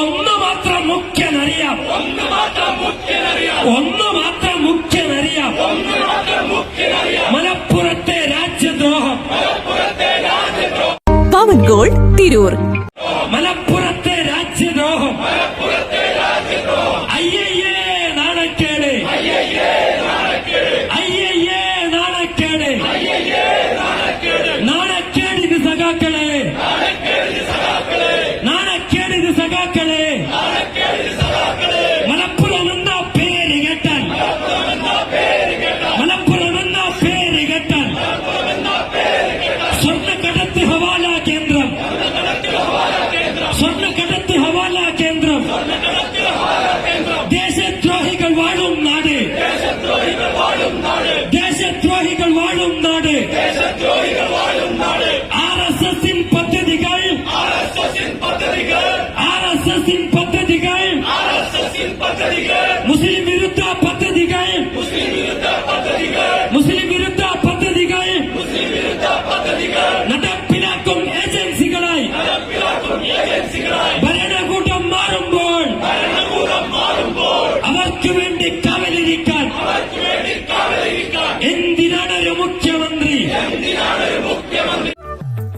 ഒന്ന് മാത്രം മുഖ്യനറിയാം ഒന്ന് മാത്രം മുഖ്യനറിയാം മലപ്പുറത്തെ രാജ്യദ്രോഹം പവൻ ഗോൾഡ് തിരൂർ മലപ്പുറം કેસર જોઈનવાળું નાળ આરએસએસ ઇન પદ્ધતિગાય આરએસએસ ઇન પદ્ધતિગાય આરએસએસ ઇન પદ્ધતિગાય આરએસએસ ઇન પદ્ધતિગાય મુસ્લિમિરતા પદ્ધતિગાય મુસ્લિમિરતા પદ્ધતિગાય મુસ્લિમિરતા પદ્ધતિગાય નટપિલાકું એજન્સીગળાય નટપિલાકું એજન્સીગળાય બરેનાકુટમ મારું બોળ બરેનાકુટમ મારું બોળ અમરકેવંડે કાવિલિરિકાન અમરકેવંડે કાવિલિરિકાન ઇન્દિરાને